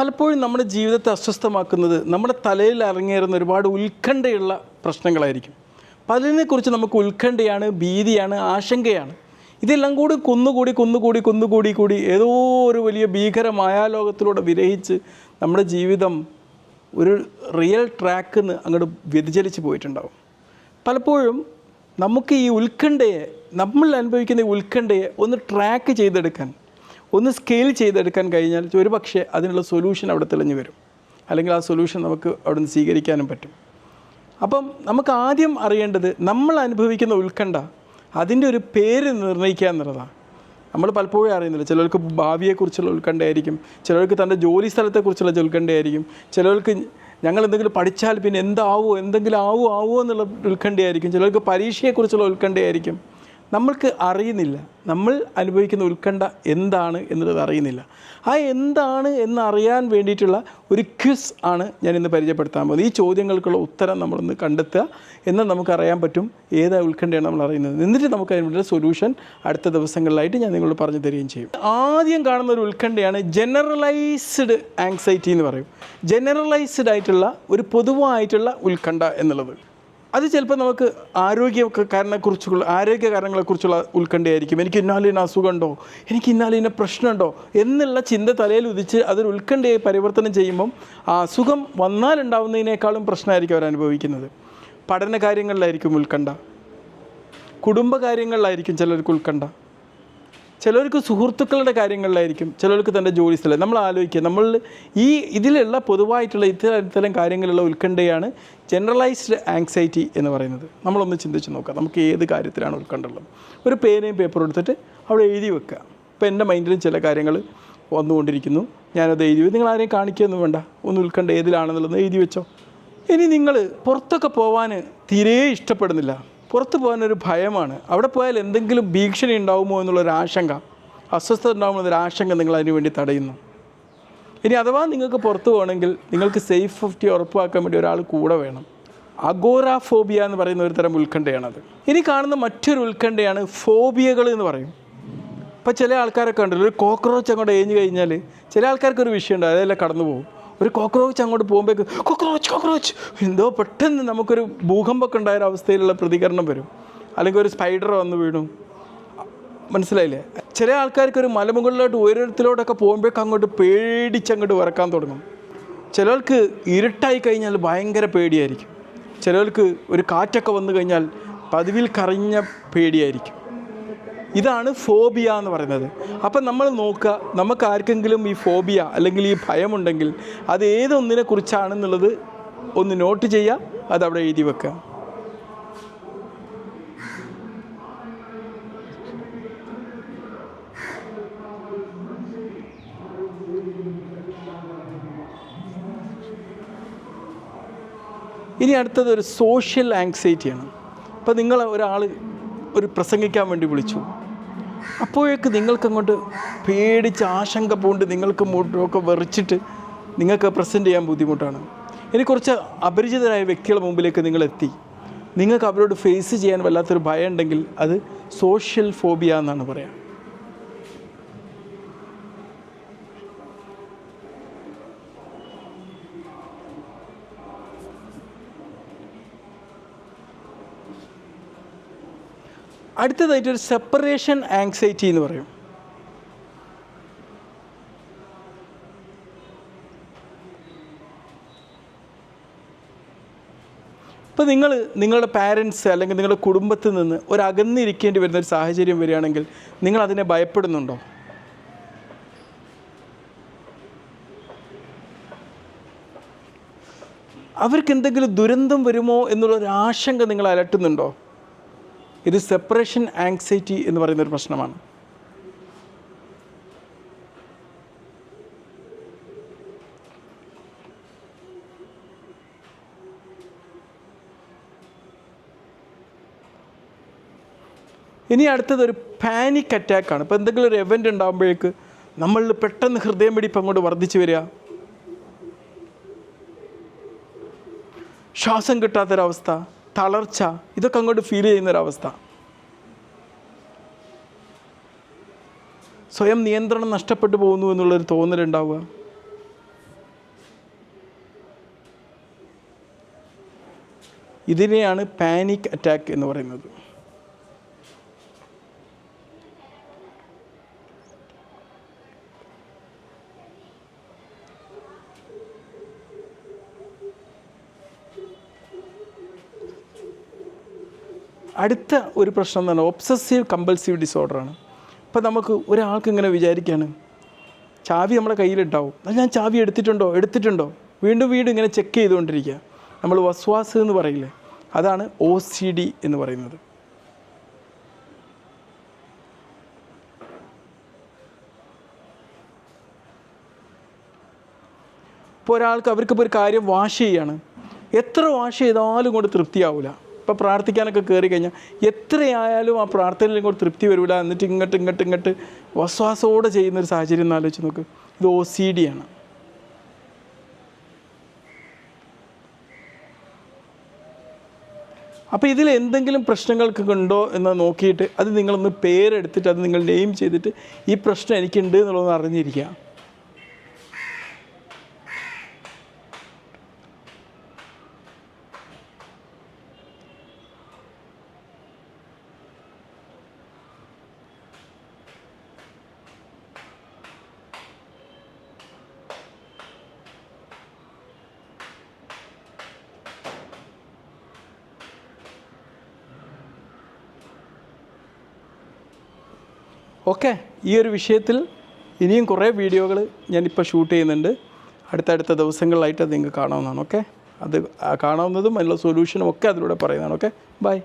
പലപ്പോഴും നമ്മുടെ ജീവിതത്തെ അസ്വസ്ഥമാക്കുന്നത് നമ്മുടെ തലയിൽ ഇറങ്ങിയിരുന്ന ഒരുപാട് ഉത്കണ്ഠയുള്ള പ്രശ്നങ്ങളായിരിക്കും. പലതിനെക്കുറിച്ച് നമുക്ക് ഉത്കണ്ഠയാണ് ഭീതിയാണ് ആശങ്കയാണ്. ഇതെല്ലാം കൂടി കുന്നുകൂടി കുന്നുകൂടി കുന്നുകൂടി കൂടി ഏതോ ഒരു വലിയ ഭീകരമായാലോകത്തിലൂടെ വിരഹിച്ച് നമ്മുടെ ജീവിതം ഒരു റിയൽ ട്രാക്കിൽ നിന്ന് അങ്ങോട്ട് വ്യതിചലിച്ച് പോയിട്ടുണ്ടാവും. പലപ്പോഴും നമുക്ക് ഈ ഉത്കണ്ഠയെ നമ്മൾ അനുഭവിക്കുന്ന ഈ ഉത്കണ്ഠയെ ഒന്ന് ട്രാക്ക് ചെയ്തെടുക്കാൻ ഒന്ന് സ്കെയിൽ ചെയ്തെടുക്കാൻ കഴിഞ്ഞാൽ ഒരു പക്ഷേ അതിനുള്ള സൊല്യൂഷൻ അവിടെ തെളിഞ്ഞു വരും. അല്ലെങ്കിൽ ആ സൊല്യൂഷൻ നമുക്ക് അവിടെ നിന്ന് സ്വീകരിക്കാനും പറ്റും. അപ്പം നമുക്ക് ആദ്യം അറിയേണ്ടത് നമ്മൾ അനുഭവിക്കുന്ന ഉത്കണ്ഠ അതിന്റെ ഒരു പേര് നിർണയിക്കുക എന്നുള്ളതാണ്. നമ്മൾ പലപ്പോഴും അറിയുന്നില്ല. ചിലർക്ക് ഭാവിയെക്കുറിച്ചുള്ള ഉത്കണ്ഠയായിരിക്കും. ചിലർക്ക് തന്റെ ജോലി സ്ഥലത്തെക്കുറിച്ചുള്ള ഉത്കണ്ഠയായിരിക്കും. ചിലർക്ക് ഞങ്ങൾ എന്തെങ്കിലും പഠിച്ചാൽ പിന്നെ എന്താവോ എന്തെങ്കിലും ആവോ ആവോ എന്നുള്ള ഉത്കണ്ഠയായിരിക്കും. ചിലർക്ക് പരീക്ഷയെക്കുറിച്ചുള്ള ഉത്കണ്ഠയായിരിക്കും. നമ്മൾക്ക് അറിയുന്നില്ല. നമ്മൾ അനുഭവിക്കുന്ന ഉത്കണ്ഠ എന്താണ് എന്നുള്ളത് അറിയുന്നില്ല. ആ എന്താണ് എന്ന് അറിയാൻ വേണ്ടിയിട്ടുള്ള ഒരു ക്വിസ് ആണ് ഞാൻ ഇന്ന് പരിചയപ്പെടുത്താൻ പോകുന്നത്. ഈ ചോദ്യങ്ങൾക്കുള്ള ഉത്തരം നമ്മളൊന്ന് കണ്ടെത്തുക. എന്നാൽ നമുക്കറിയാൻ പറ്റും ഏത് ഉത്കണ്ഠയാണ് നമ്മൾ അറിയുന്നത്. എന്നിട്ട് നമുക്ക് അതിനുള്ള സൊല്യൂഷൻ അടുത്ത ദിവസങ്ങളിലായിട്ട് ഞാൻ നിങ്ങളോട് പറഞ്ഞു തരികയും ചെയ്യും. ആദ്യം കാണുന്ന ഒരു ഉത്കണ്ഠയാണ് ജനറലൈസ്ഡ് ആങ്സൈറ്റി എന്ന് പറയും. ജനറലൈസ്ഡ് ആയിട്ടുള്ള ഒരു പൊതുവായിട്ടുള്ള ഉത്കണ്ഠ എന്നുള്ളത്. അത് ചിലപ്പോൾ നമുക്ക് ആരോഗ്യ കാരണക്കുറിച്ചുള്ള ആരോഗ്യ കാരണങ്ങളെക്കുറിച്ചുള്ള ഉത്കണ്ഠയായിരിക്കും. എനിക്ക് ഇന്നാലിന് അസുഖമുണ്ടോ? എനിക്ക് ഇന്നാലിന് പ്രശ്നമുണ്ടോ? എന്നുള്ള ചിന്ത തലയിൽ ഉദിച്ച് അതൊരു ഉത്കണ്ഠയായി പരിവർത്തനം ചെയ്യുമ്പം ആ അസുഖം വന്നാലുണ്ടാവുന്നതിനേക്കാളും പ്രശ്നമായിരിക്കും അവർ അനുഭവിക്കുന്നത്. പഠന കാര്യങ്ങളിലായിരിക്കും ഉത്കണ്ഠ. കുടുംബകാര്യങ്ങളിലായിരിക്കും ചിലർക്ക് ഉത്കണ്ഠ. ചിലർക്ക് സുഹൃത്തുക്കളുടെ കാര്യങ്ങളിലായിരിക്കും ചിലർക്ക് തന്റെ ജോലി സ്ഥലം. നമ്മൾ ആലോചിക്കുക നമ്മൾ ഈ ഇതിലുള്ള പൊതുവായിട്ടുള്ള ഇത്തരം ഇത്തരം കാര്യങ്ങളിലുള്ള ഉത്കണ്ഠയാണ് ജനറലൈസ്ഡ് ആങ്സൈറ്റി എന്ന് പറയുന്നത്. നമ്മളൊന്ന് ചിന്തിച്ച് നോക്കാം നമുക്ക് ഏത് കാര്യത്തിലാണ് ഉത്കണ്ഠുള്ളത് ഒരു പേനയും പേപ്പറും എടുത്തിട്ട് അവിടെ എഴുതി വെക്കുക. ഇപ്പോൾ എന്റെ മൈൻഡിലും ചില കാര്യങ്ങൾ വന്നുകൊണ്ടിരിക്കുന്നു. ഞാനത് എഴുതി. നിങ്ങൾ ആരെയും കാണിക്കുകയൊന്നും വേണ്ട. ഒന്ന് ഉത്കണ്ഠ ഏതിലാണെന്നുള്ളത് എഴുതി വെച്ചോ. ഇനി നിങ്ങൾ പുറത്തൊക്കെ പോകാൻ തീരെ ഇഷ്ടപ്പെടുന്നില്ല. പുറത്ത് പോകാനൊരു ഭയമാണ്. അവിടെ പോയാൽ എന്തെങ്കിലും ഭീഷണി ഉണ്ടാകുമോ എന്നുള്ളൊരു ആശങ്ക അസ്വസ്ഥത ഉണ്ടാകുമോ എന്നൊരു ആശങ്ക നിങ്ങൾ അതിനു വേണ്ടി തടയുന്നു. ഇനി അഥവാ നിങ്ങൾക്ക് പുറത്ത് പോകണമെങ്കിൽ നിങ്ങൾക്ക് സേഫ് സേഫ്റ്റി ഉറപ്പാക്കാൻ വേണ്ടി ഒരാൾ കൂടെ വേണം. അഗോറാഫോബിയ എന്ന് പറയുന്ന ഒരു തരം ഉത്കണ്ഠയാണത്. ഇനി കാണുന്ന മറ്റൊരു ഉത്കണ്ഠയാണ് ഫോബിയകൾ എന്ന് പറയും. ഇപ്പോൾ ചില ആൾക്കാരൊക്കെ ഉണ്ടല്ലോ ഒരു കോക്രോച്ച് അങ്ങോട്ട് എഴിഞ്ഞു കഴിഞ്ഞാൽ ചില ആൾക്കാർക്ക് ഒരു വിഷയമുണ്ട് അതെല്ലാം കടന്നു പോകും ഒരു കോക്രോച്ച് അങ്ങോട്ട് പോകുമ്പോഴേക്ക് കോക്രോച്ച് കോക്രോച്ച്. എന്തോ പെട്ടെന്ന് നമുക്കൊരു ഭൂകമ്പമൊക്കെ ഉണ്ടായ അവസ്ഥയിലുള്ള പ്രതികരണം വരും. അല്ലെങ്കിൽ ഒരു സ്പൈഡർ വന്ന് വീണു. മനസ്സിലായില്ലേ? ചില ആൾക്കാർക്ക് ഒരു മലമുകളിലോട്ട് ഉയരത്തിലോട്ടൊക്കെ പോകുമ്പോഴേക്ക് അങ്ങോട്ട് പേടിച്ചങ്ങോട്ട് വിറക്കാൻ തുടങ്ങും. ചിലർക്ക് ഇരുട്ടായി കഴിഞ്ഞാൽ ഭയങ്കര പേടിയായിരിക്കും. ചിലർക്ക് ഒരു കാറ്റൊക്കെ വന്നു കഴിഞ്ഞാൽ പതിവിൽ കറിഞ്ഞ പേടിയായിരിക്കും. ഇതാണ് ഫോബിയ എന്ന് പറയുന്നത്. അപ്പം നമ്മൾ നോക്കുക നമുക്ക് ആർക്കെങ്കിലും ഈ ഫോബിയ അല്ലെങ്കിൽ ഈ ഭയമുണ്ടെങ്കിൽ അത് ഏതൊന്നിനെ കുറിച്ചാണെന്നുള്ളത് ഒന്ന് നോട്ട് ചെയ്യുക അത് അവിടെ എഴുതി വെക്കുക. ഇനി അടുത്തത് ഒരു സോഷ്യൽ ആങ്സൈറ്റിയാണ് അപ്പോൾ നിങ്ങൾ ഒരാൾ ഒരു പ്രസംഗിക്കാൻ വേണ്ടി വിളിച്ചു. അപ്പോഴേക്ക് നിങ്ങൾക്കങ്ങോട്ട് പേടിച്ച് ആശങ്ക പൂണ്ട് നിങ്ങൾക്ക് മുട്ടൊക്കെ വെറിച്ചിട്ട് നിങ്ങൾക്ക് പ്രസന്റ് ചെയ്യാൻ ബുദ്ധിമുട്ടാണ്. ഇനി കുറച്ച് അപരിചിതരായ വ്യക്തികളുടെ മുമ്പിലേക്ക് നിങ്ങൾ എത്തി നിങ്ങൾക്ക് അവരോട് ഫേസ് ചെയ്യാൻ വല്ലാത്തൊരു ഭയം ഉണ്ടെങ്കിൽ അത് സോഷ്യൽ ഫോബിയ എന്നാണ് പറയാം. അടുത്തതായിട്ട് ഒരു സെപ്പറേഷൻ ആങ്സൈറ്റി എന്ന് പറയും. ഇപ്പം നിങ്ങൾ നിങ്ങളുടെ പാരൻസ് അല്ലെങ്കിൽ നിങ്ങളുടെ കുടുംബത്തിൽ നിന്ന് ഒരു അകന്നിരിക്കേണ്ടി വരുന്ന ഒരു സാഹചര്യം വരികയാണെങ്കിൽ നിങ്ങൾ അതിനെ ഭയപ്പെടുന്നുണ്ടോ? അവർക്ക് എന്തെങ്കിലും ദുരന്തം വരുമോ എന്നുള്ളൊരു ആശങ്ക നിങ്ങൾ അലട്ടുന്നുണ്ടോ? ഇത് സെപ്പറേഷൻ ആങ്സൈറ്റി എന്ന് പറയുന്ന ഒരു പ്രശ്നമാണ്. ഇനി അടുത്തത് ഒരു പാനിക് അറ്റാക്കാണ് ഇപ്പോൾ എന്തെങ്കിലും ഒരു എവന്റ് ഉണ്ടാകുമ്പോഴേക്ക് നമ്മളിൽ പെട്ടെന്ന് ഹൃദയം പിടിപ്പ് അങ്ങോട്ട് വർദ്ധിച്ചു വരിക. ശ്വാസം കിട്ടാത്തൊരവസ്ഥ. തളർച്ച ഇതൊക്കെ അങ്ങോട്ട് ഫീൽ ചെയ്യുന്നൊരവസ്ഥ. സ്വയം നിയന്ത്രണം നഷ്ടപ്പെട്ടു പോകുന്നു എന്നുള്ളൊരു തോന്നലുണ്ടാവുക. ഇതിനെയാണ് പാനിക് അറ്റാക്ക് എന്ന് പറയുന്നത്. അടുത്ത ഒരു പ്രശ്നം എന്ന് പറഞ്ഞാൽ ഒബ്സസീവ് കമ്പൾസീവ് ഡിസോർഡറാണ് ഇപ്പം നമുക്ക് ഒരാൾക്ക് ഇങ്ങനെ വിചാരിക്കുകയാണ് ചാവി നമ്മുടെ കയ്യിലുണ്ടാവും അത് ഞാൻ ചാവി എടുത്തിട്ടുണ്ടോ? എടുത്തിട്ടുണ്ടോ? വീണ്ടും വീണ്ടും ഇങ്ങനെ ചെക്ക് ചെയ്തുകൊണ്ടിരിക്കുക. നമ്മൾ വസ്വാസ് എന്ന് പറയില്ലേ അതാണ് ഒ സി ഡി എന്ന് പറയുന്നത്. ഇപ്പോൾ ഒരാൾക്ക് അവർക്കിപ്പോൾ ഒരു കാര്യം വാഷ് ചെയ്യാണ്. എത്ര വാഷ് ചെയ്താലും കൊണ്ട് തൃപ്തിയാവില്ല ഇപ്പോൾ പ്രാർത്ഥിക്കാനൊക്കെ കയറി കഴിഞ്ഞാൽ എത്രയായാലും ആ പ്രാർത്ഥനയിൽ ഇങ്ങോട്ട് തൃപ്തി വരില്ല എന്നിട്ട് ഇങ്ങോട്ട് ഇങ്ങോട്ട് ഇങ്ങോട്ട് വസ്വാസോടെ ചെയ്യുന്ന ഒരു സാഹചര്യം ഒന്ന് ആലോചിച്ച് നോക്ക്. ഇത് ഒ സി ഡി ആണ്. അപ്പോൾ ഇതിൽ എന്തെങ്കിലും പ്രശ്നങ്ങൾക്ക് ഉണ്ടോ എന്ന് നോക്കിയിട്ട് അത് നിങ്ങളൊന്ന് പേരെടുത്തിട്ട് അത് നിങ്ങൾ നെയിം ചെയ്തിട്ട് ഈ പ്രശ്നം എനിക്കുണ്ട് എന്നുള്ളതൊന്ന് അറിഞ്ഞിരിക്കുക. ഓക്കെ ഈ ഒരു വിഷയത്തിൽ ഇനിയും കുറേ വീഡിയോകൾ ഞാനിപ്പോൾ ഷൂട്ട് ചെയ്യുന്നുണ്ട്. അടുത്തടുത്ത ദിവസങ്ങളിലായിട്ട് അത് നിങ്ങൾക്ക് കാണാവുന്നതാണ് ഓക്കെ? അത് കാണാവുന്നതും അതിനുള്ള സൊല്യൂഷനും ഒക്കെ അതിലൂടെ പറയുന്നതാണ് ഓക്കെ? ബൈ.